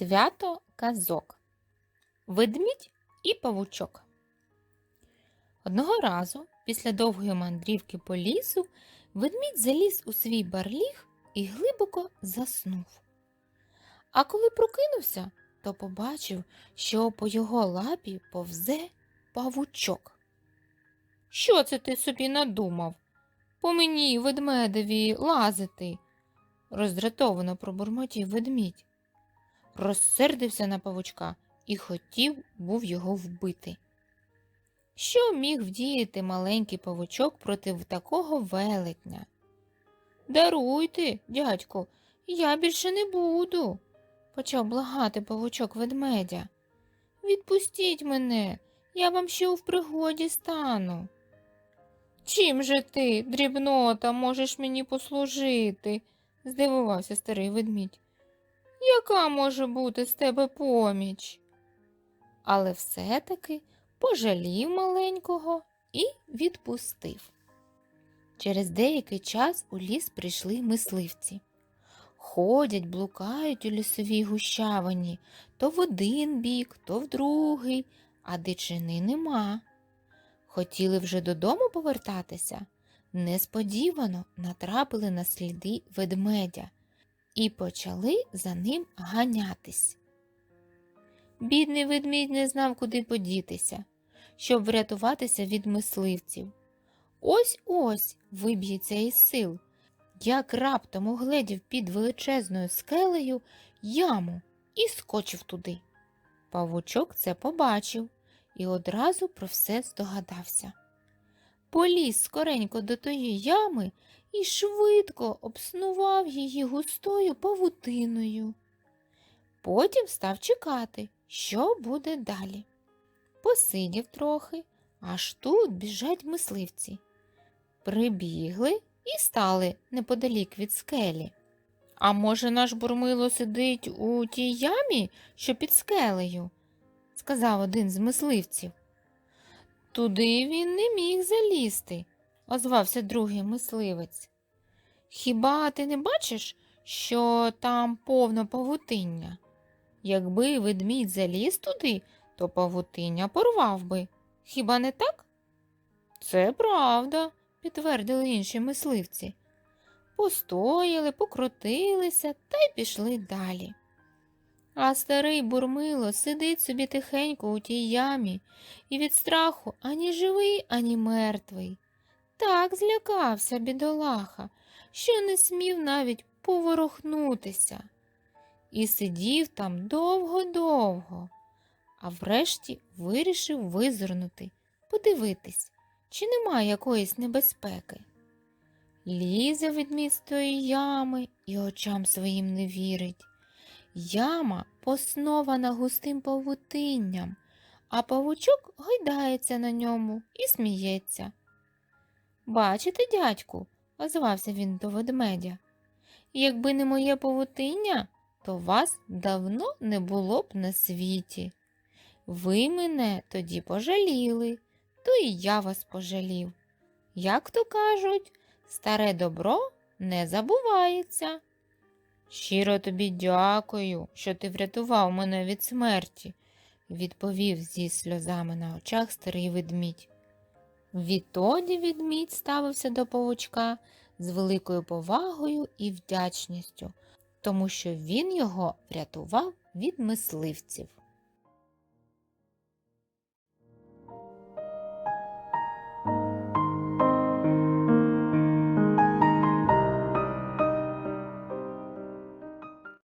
Свято казок. Ведмідь і павучок. Одного разу, після довгої мандрівки по лісу, ведмідь заліз у свій барліг і глибоко заснув. А коли прокинувся, то побачив, що по його лапі повзе павучок. Що це ти собі надумав? По мені, ведмедеві, лазити, роздратовано пробурмотів ведмідь розсердився на павучка і хотів був його вбити. Що міг вдіяти маленький павучок проти такого велетня? Даруйте, дядько, я більше не буду, почав благати павучок ведмедя. Відпустіть мене, я вам ще в пригоді стану. Чим же ти, дрібнота, можеш мені послужити? здивувався старий ведмідь. Яка може бути з тебе поміч? Але все-таки пожалів маленького і відпустив. Через деякий час у ліс прийшли мисливці. Ходять, блукають у лісовій гущавині то в один бік, то в другий, а дичини нема. Хотіли вже додому повертатися, несподівано натрапили на сліди ведмедя і почали за ним ганятись. Бідний ведмідь не знав, куди подітися, щоб врятуватися від мисливців. Ось ось виб'ється із сил, як раптом угледів під величезною скелею яму і скочив туди. Павучок це побачив і одразу про все здогадався. Поліз скоренько до тої ями і швидко обснував її густою павутиною. Потім став чекати, що буде далі. Посидів трохи, аж тут біжать мисливці. Прибігли і стали неподалік від скелі. А може, наш бурмило сидить у тій ямі, що під скелею? сказав один з мисливців. Туди він не міг залізти, озвався другий мисливець. Хіба ти не бачиш, що там повно павутиння? Якби ведмідь заліз туди, то павутиння порвав би. Хіба не так? Це правда, підтвердили інші мисливці. Постояли, покрутилися та й пішли далі. А старий бурмило сидить собі тихенько у тій ямі і від страху ані живий, ані мертвий. Так злякався бідолаха, що не смів навіть поворухнутися. І сидів там довго-довго, а врешті вирішив визирнути, подивитись, чи нема якоїсь небезпеки. Лізе ведмідь з ями і очам своїм не вірить. Яма поснована густим павутинням, а павучок гойдається на ньому і сміється. Бачите, дядьку, озвався він до ведмедя. Якби не моє павутиння, то вас давно не було б на світі. Ви мене тоді пожаліли, то і я вас пожалів. Як то кажуть, старе добро не забувається. Щиро тобі дякую, що ти врятував мене від смерті, відповів зі сльозами на очах старий ведмідь. Відтоді відмідь ставився до павучка з великою повагою і вдячністю, тому що він його врятував від мисливців.